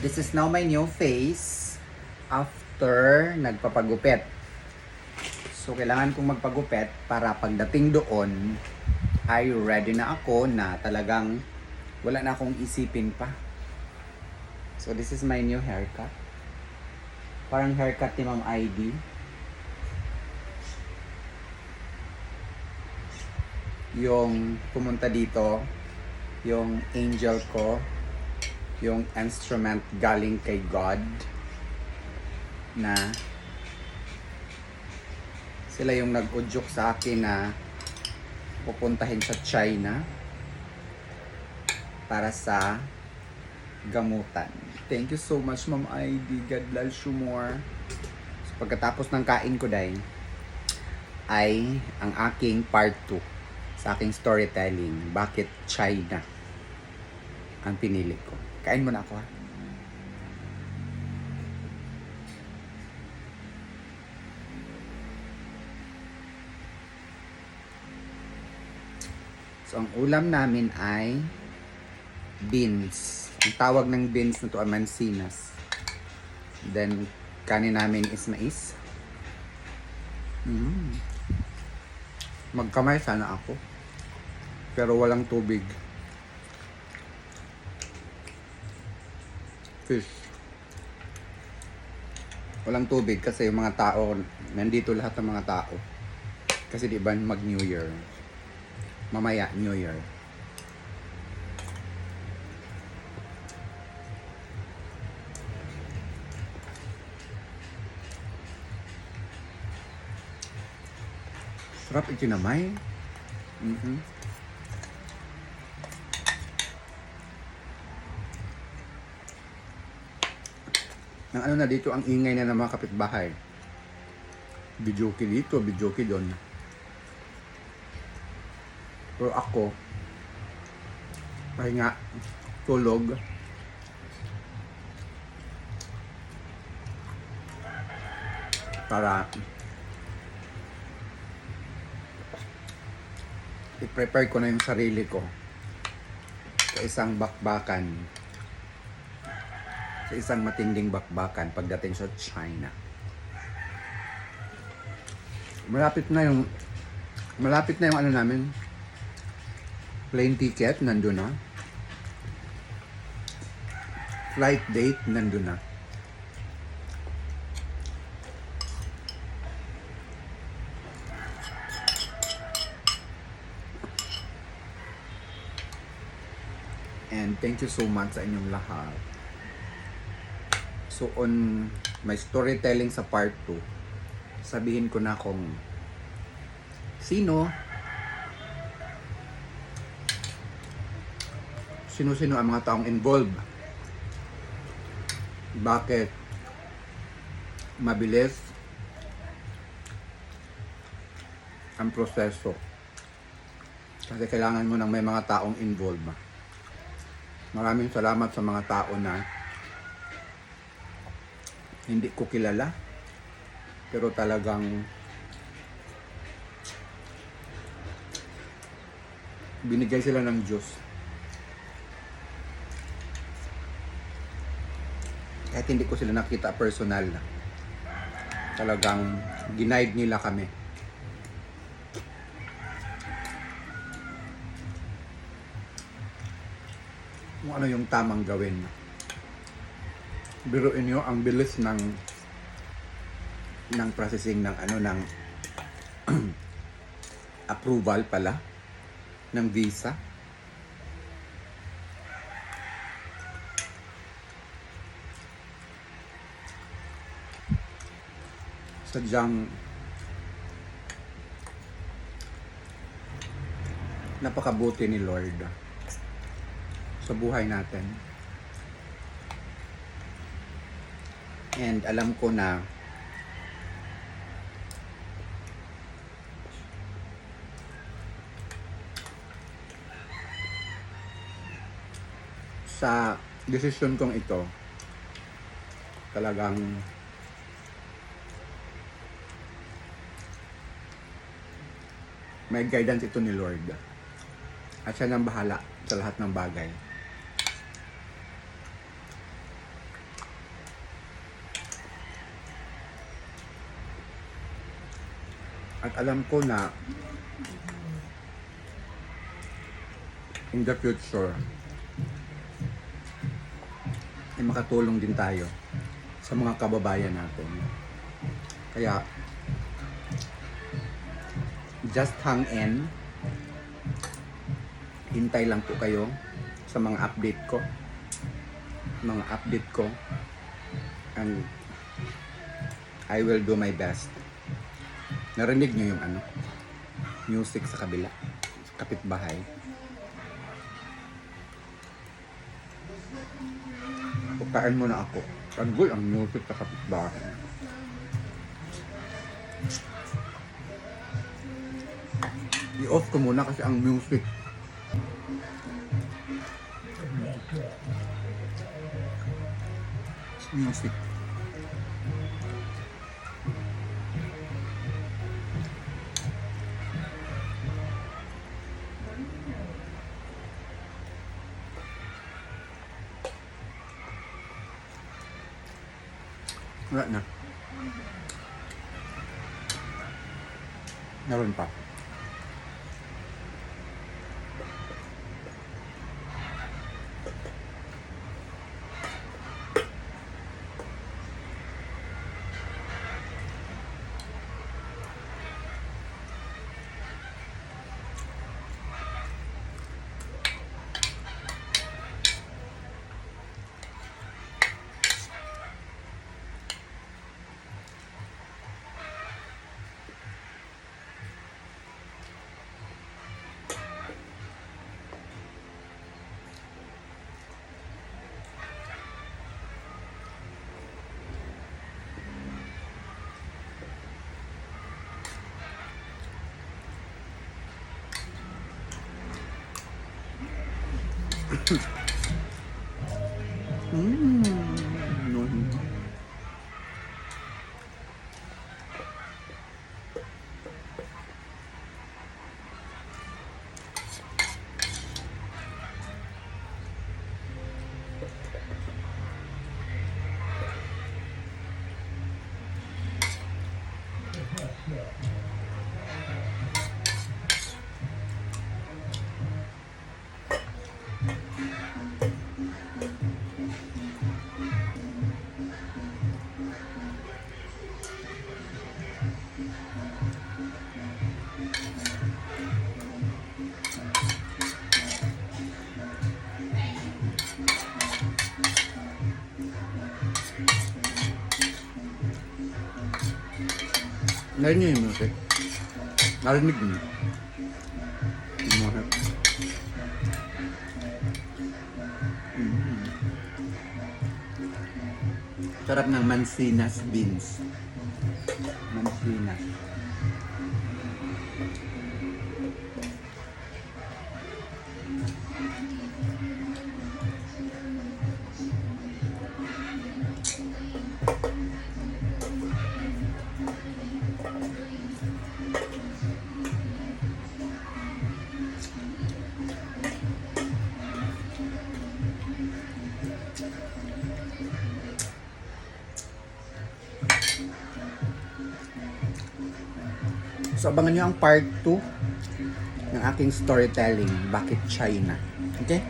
This is now my new face after nagpapagupit. So, kailangan kong magpagupit para pagdating doon ay ready na ako na talagang wala na akong isipin pa. So, this is my new haircut. Parang haircut ni Ma'am ID. Yung pumunta dito, yung angel ko, yung instrument galing kay God na sila yung nag-udyok sa akin na pupuntahin sa China para sa gamutan. Thank you so much, Ma'am ID. God bless you more. So, pagkatapos ng kain ko, day, ay ang aking part 2 sa aking storytelling. Bakit China ang pinili ko? Kain mo na ako, ha? So, ang ulam namin ay beans. Ang tawag ng beans na to ay mansinas. Then, kanin namin is mais. Mm. Magkamay sana ako. Pero walang tubig. Fish. Walang tubig kasi yung mga tao, nandito lahat ng mga tao. Kasi di ba mag New Year. Mamaya, New Year. Sarap ikinamay. Mhm. Nang ano na dito ang ingay na ng mga kapitbahay. Bijoki dito, bijoki doon. Pero ako, pahinga, tulog. Para i-prepare ko na yung sarili ko sa isang bakbakan sa isang matinding bakbakan pagdating sa China. Malapit na yung malapit na yung ano namin plane ticket nandun na. Flight date nandun na. And thank you so much sa inyong lahat. So on my storytelling sa part 2, sabihin ko na kung sino sino-sino ang mga taong involved. Bakit mabilis ang proseso. Kasi kailangan mo ng may mga taong involved. Maraming salamat sa mga tao na hindi ko kilala. Pero talagang binigay sila ng Diyos. Kahit hindi ko sila nakita personal talagang ginaid nila kami. Kung ano yung tamang gawin biruin nyo ang bilis ng ng processing ng ano ng approval pala ng visa sadyang napakabuti ni Lord sa buhay natin. And alam ko na sa desisyon kong ito talagang may guidance ito ni Lord. At siya nang bahala sa lahat ng bagay. At alam ko na in the future ay makatulong din tayo sa mga kababayan natin. Kaya just hang in. Hintay lang po kayo sa mga update ko. Mga update ko. And I will do my best. Narinig niyo yung ano? Music sa kabila. Kapitbahay. Pukaan mo na ako. Tanggol ang music sa kapitbahay. I-off ko muna kasi ang music. Music. Wala na. Meron pa. Mm. Nun. Narinig niyo yung music? Narinig niyo? Mm. Sarap ng Mancinas beans. Mancinas. So abangan nyo ang part 2 ng aking storytelling, Bakit China. Okay?